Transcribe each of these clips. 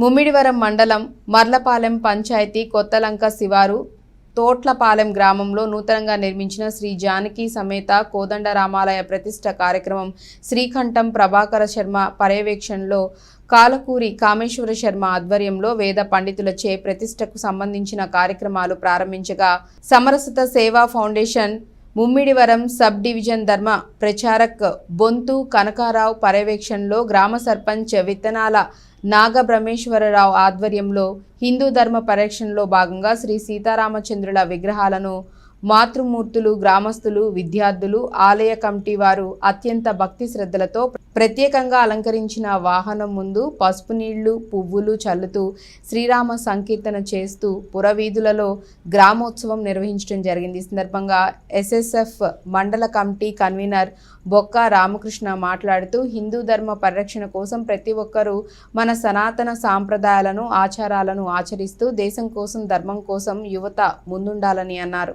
ముమ్మిడివరం మండలం మర్లపాలెం పంచాయతీ కొత్తలంక శివారు తోట్లపాలెం గ్రామంలో నూతనంగా నిర్మించిన శ్రీ జానకి సమేత కోదండ రామాలయ ప్రతిష్ట కార్యక్రమం శ్రీకంఠం ప్రభాకర శర్మ పర్యవేక్షణలో కాలకూరి కామేశ్వర శర్మ ఆధ్వర్యంలో వేద పండితులచే ప్రతిష్టకు సంబంధించిన కార్యక్రమాలు ప్రారంభించగా సమరసత సేవా ఫౌండేషన్ ముమ్మిడివరం సబ్ డివిజన్ ధర్మ ప్రచారక్ బొంతు కనకారావు పర్యవేక్షణలో గ్రామ సర్పంచ్ విత్తనాల నాగబ్రహ్మేశ్వరరావు ఆధ్వర్యంలో హిందూ ధర్మ పరిరక్షణలో భాగంగా శ్రీ సీతారామచంద్రుల విగ్రహాలను మాతృమూర్తులు గ్రామస్తులు విద్యార్థులు ఆలయ కమిటీ వారు అత్యంత భక్తి శ్రద్ధలతో ప్రత్యేకంగా అలంకరించిన వాహనం ముందు పసుపు నీళ్ళు పువ్వులు చల్లుతూ శ్రీరామ సంకీర్తన చేస్తూ పురవీధులలో గ్రామోత్సవం నిర్వహించడం జరిగింది. ఈ సందర్భంగా ఎస్ఎస్ఎఫ్ మండల కమిటీ కన్వీనర్ బొక్క రామకృష్ణ మాట్లాడుతూ హిందూ ధర్మ పరిరక్షణ కోసం ప్రతి ఒక్కరూ మన సనాతన సాంప్రదాయాలను ఆచారాలను ఆచరిస్తూ దేశం కోసం ధర్మం కోసం యువత ముందుండాలని అన్నారు.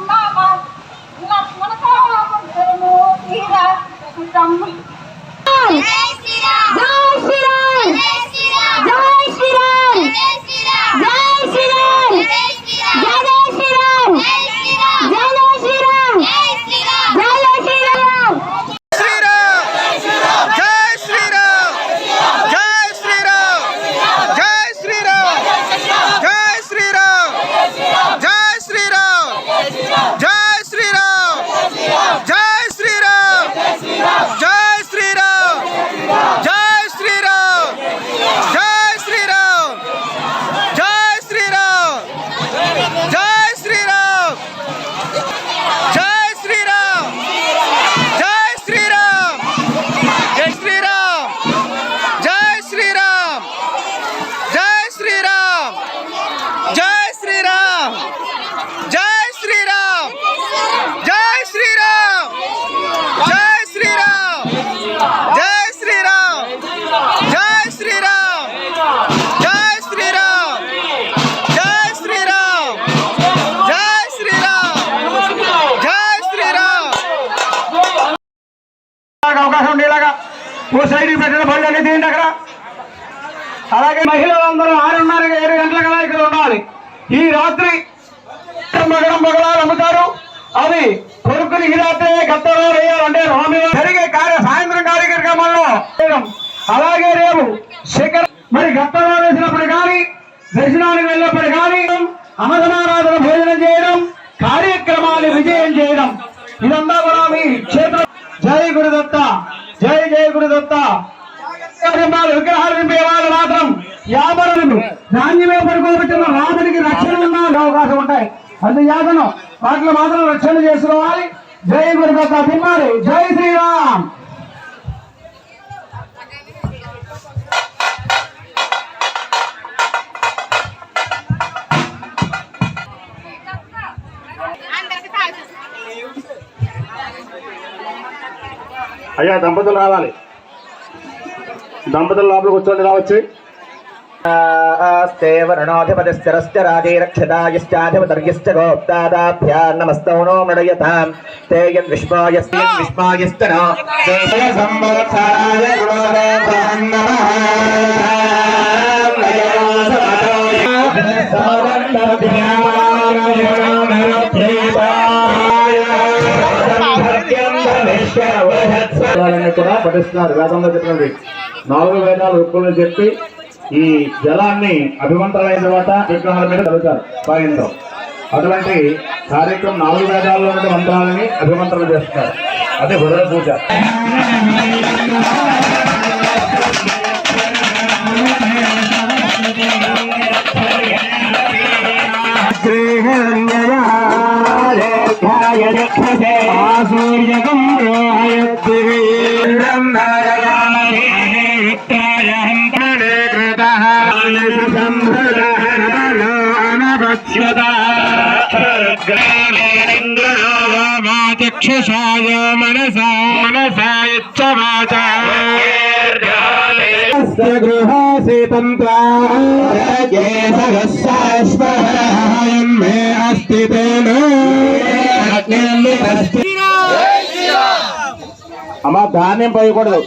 అవకాశం ఉండేలాగా ఓ సైడ్ పెట్టిన బండి అన్ని తీయండి అక్కడ. అలాగే మహిళలందరూ ఆరున్నర ఏడు గంటల కదా ఇక్కడ ఉండాలి. ఈ రాత్రి మగడం మగడాలు అమ్ముతారు. అది కొడుకుని ఈ రాత్రి గతంలో వేయాలంటే స్వామి జరిగే కార్య సాయంత్రం కార్యక్రమాల్లో అలాగే రేపు శిఖర మరి గతంలో వేసినప్పుడు కానీ దర్శనానికి వెళ్ళినప్పుడు కానీ అమదనారాధన భోజనం చేయడం కార్యక్రమాలు విజయం చేయడం. ఇదంతా కూడా మీ క్షేత్రం జై గురుదత్త జై జై గురుదత్త. విగ్రహాలు నింపే వాళ్ళు మాత్రం వ్యాపారులు ధాన్యమే పడుకోబెట్టిన రాముడికి రక్షణ ఉన్న అవకాశం ఉంటాయి. అందుచేతను వాటిలో మాత్రం రక్షణ చేసుకోవాలి. జై గురుదత్త తిమ్మాలి జై శ్రీరామ్. అయ్యా దంపతులు రావాలి. దంపతులు లోపలికి కూర్చోండి రావచ్చు ఆస్తే రాజైరక్షతాయశ్చాధిపతర్యశ్చ గోప్తాదాభ్యా నమస్తౌ నో మృడయతాం తే యద్విష్మాయస్మిన్ విష్మాయస్తనో సంవత్సరాయ వేదాలన్నీ కూడా పఠిస్తున్నారు. వేదంలో చెప్పినవి. నాలుగు వేదాలు ఒప్పులు చెప్పి ఈ జలాన్ని అభిమంత్రాలైన తర్వాత విగ్రహాల మీద చదువుతారు పాయంతో అటువంటి కార్యక్రమం నాలుగు వేదాల్లో ఉన్న మంత్రాలని అభిమంత్రాలు చేస్తారు అదే బుధ పూజ. సూర్యకం చక్షుషాయ మనసా మనసా ఇచ్చవాచ ధాన్యం పోయకూడదు